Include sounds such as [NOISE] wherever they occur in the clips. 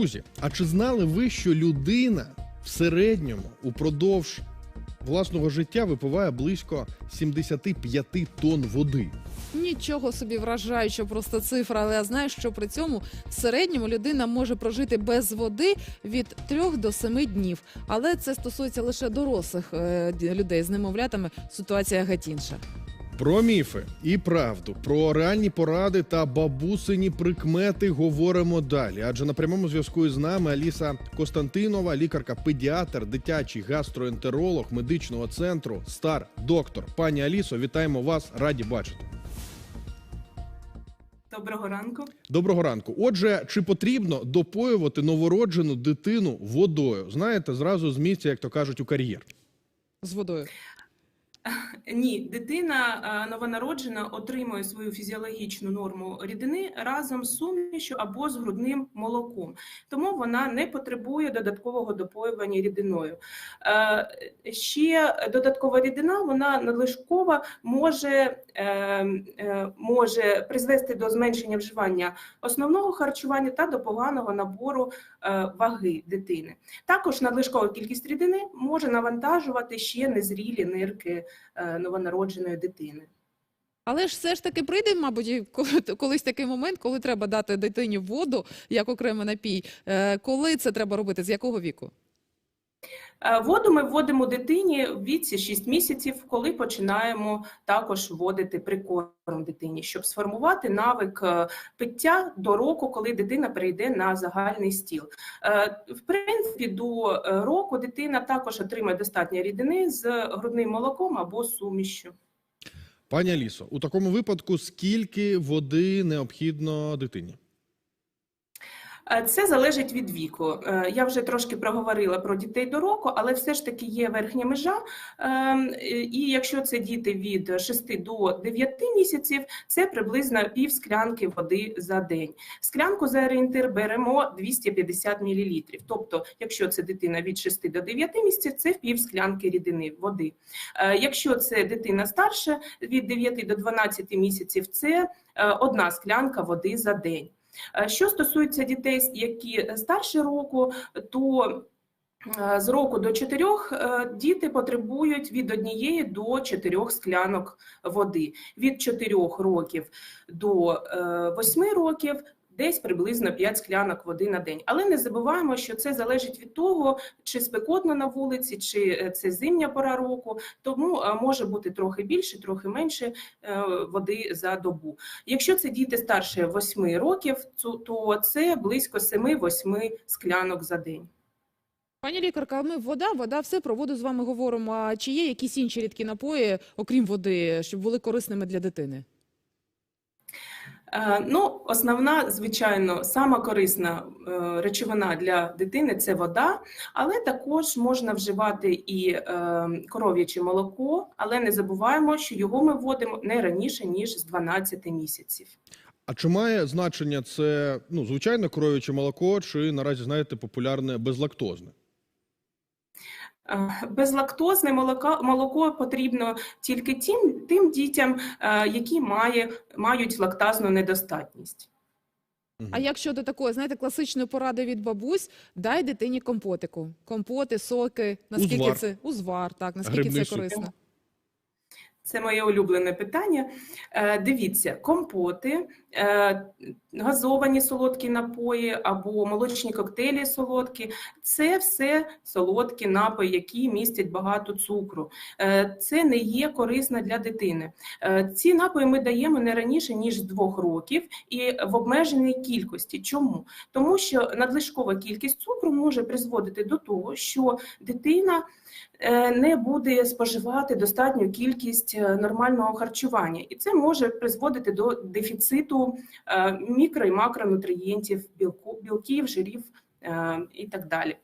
Друзі, а чи знали ви, що людина в середньому упродовж власного життя випиває близько 75 тонн води? Нічого собі вражаюча просто цифра, але я знаю, що при цьому в середньому людина може прожити без води від 3 до 7 днів. Але це стосується лише дорослих е, людей з немовлятами. Ситуація геть інша. Про міфи і правду, про реальні поради та бабусині прикмети говоримо далі. Адже на прямому зв'язку із нами Аліса Костантинова, лікарка-педіатр, дитячий гастроентеролог медичного центру Стар Доктор. Пані Алісо, вітаємо вас, раді бачити. Доброго ранку. Доброго ранку. Отже, чи потрібно допоювати новороджену дитину водою? Знаєте, зразу з місця, як то кажуть, у кар'єр. З водою. [LAUGHS] Ні, дитина е, новонароджена отримує свою фізіологічну норму рідини разом з сумішю або з грудним молоком, тому вона не потребує додаткового допоювання рідиною. Е, Ще додаткова рідина, вона надлишкова, може, е, може призвести до зменшення вживання основного харчування та до поганого набору ваги дитини. Також надлишкова кількість рідини може навантажувати ще незрілі нирки е, новонародженої дитини. Але ж все ж таки прийде, мабуть, [LAUGHS] колись такий момент, коли треба дати дитині воду як окремий напій. Е, Коли це треба робити? З якого віку? Е, Воду ми вводимо дитині в віці 6 місяців, коли починаємо також вводити прикорм дитині, щоб сформувати навик е, пиття до року, коли дитина перейде на загальний стіл. Е, В принципі, до року дитина також отримає достатньо рідини з грудним молоком або сумішю. Пані Алісо, у такому випадку скільки води необхідно дитині? Е, Це залежить від віку. Е, Я вже трошки проговорила про дітей до року, але все ж таки є верхня межа. Ем, І якщо це діти від 6 до 9 місяців, це приблизно пів склянки води за день. Склянку за орієнтир беремо 250 мл. Тобто, якщо це дитина від 6 до 9 місяців, це пів склянки рідини води. Е, Якщо це дитина старша від 9 до 12 місяців, це одна склянка води за день. Е, Що стосується дітей, які старше року, то е, з року до чотирьох діти потребують від однієї до чотирьох склянок води. Від чотирьох років до восьми років десь приблизно 5 склянок води на день. Але не забуваємо, що це залежить від того, чи спекотно на вулиці, чи е, це зимня пора року, тому е, може бути трохи більше, трохи менше е, води за добу. Якщо це діти старше 8 років, то це близько 7-8 склянок за день. Пані лікарка, ми вода, вода, все про воду з вами говоримо. А чи є якісь інші рідкі напої, окрім води, щоб були корисними для дитини? Е, Ну, основна, звичайно, сама корисна е, речовина для дитини це вода, але також можна вживати і е, коров'яче молоко, але не забуваємо, що його ми вводимо не раніше ніж з 12 місяців. А чи має значення це ну, звичайне коров'яче молоко, чи наразі знаєте популярне безлактозне? Е, Безлактозне молоко, молоко потрібно тільки тим, тим дітям, е, які має, мають лактазну недостатність. А як щодо такої, знаєте, класичної поради від бабусь, дай дитині компотику. Компоти, соки, наскільки Узвар. це узвар, так, наскільки Грибний це корисно? Це моє улюблене питання. Е, Дивіться, компоти, газовані солодкі напої або молочні коктейлі солодкі це все солодкі напої, які містять багато цукру. Е, Це не є корисно для дитини. Е, Ці напої ми даємо не раніше ніж двох років і в обмеженій кількості. Чому? Тому що надлишкова кількість цукру може призводити до того, що дитина е, не буде споживати достатню кількість нормального харчування, і це може призводити до дефіциту мікро і макронутрієнтів, білків, жирів е, і так далі.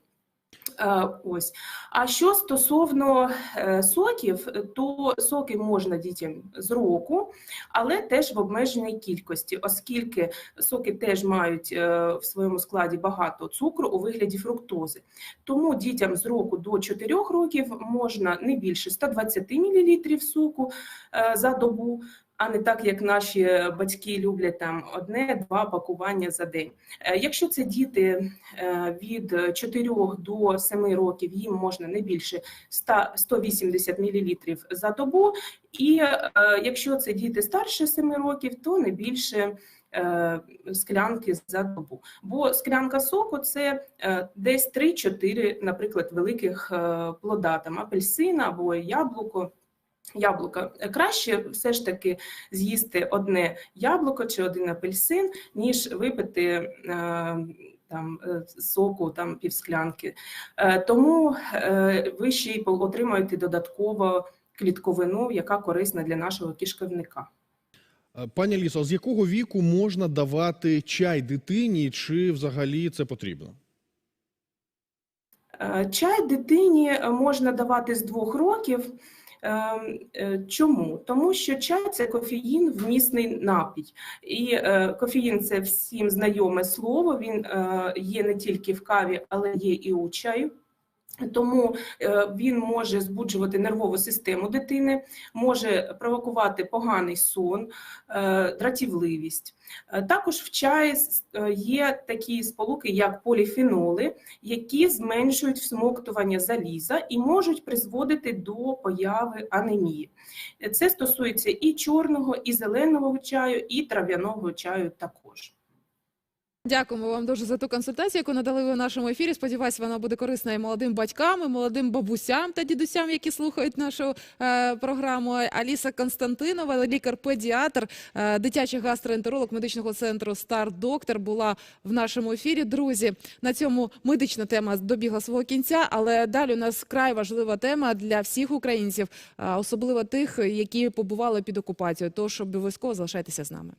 Е, Ось. А що стосовно е, соків, то соки можна дітям з року, але теж в обмеженій кількості, оскільки соки теж мають в своєму складі багато цукру у вигляді фруктози. Тому дітям з року до 4 років можна не більше 120 мл соку за добу, а не так, як наші батьки люблять там одне-два пакування за день. Е, Якщо це діти е, від 4 до 7 років, їм можна не більше 100, 180 мл за добу. І е, якщо це діти старше 7 років, то не більше склянки за добу. Бо склянка соку це десь 3-4, наприклад, великих плода, там апельсина або яблуко. Яблука краще все ж таки з'їсти одне яблуко чи один апельсин, ніж випити е, там е, соку, там півсклянки. Е, тому е, ви ще й отримаєте додатково клітковину, яка корисна для нашого кишківника. Е, Пані Алісо, а з якого віку можна давати чай дитині, чи взагалі це потрібно? Е, Чай дитині е, можна давати з двох років. Е, е, Чому? Тому що чай це кофеїн вмісний напій. І е, кофеїн це всім знайоме слово. Він е, є не тільки в каві, але є і у чаю. Тому е, він може збуджувати нервову систему дитини, може провокувати поганий сон, е, дратівливість. Е, Також в чаї є такі сполуки, як поліфеноли, які зменшують всмоктування заліза і можуть призводити до появи анемії. Це стосується і чорного, і зеленого чаю, і трав'яного чаю також. Дякуємо вам дуже за ту консультацію, яку надали ви в нашому ефірі. Сподіваюсь, вона буде корисна і молодим батькам, і молодим бабусям та дідусям, які слухають нашу е, програму. Аліса Константинова, лікар-педіатр, е, дитячий гастроентеролог медичного центру Стар Доктор була в нашому ефірі. Друзі, на цьому медична тема добігла свого кінця, але далі у нас край важлива тема для всіх українців, е, особливо тих, які побували під окупацією. Тож обов'язково залишайтеся з нами.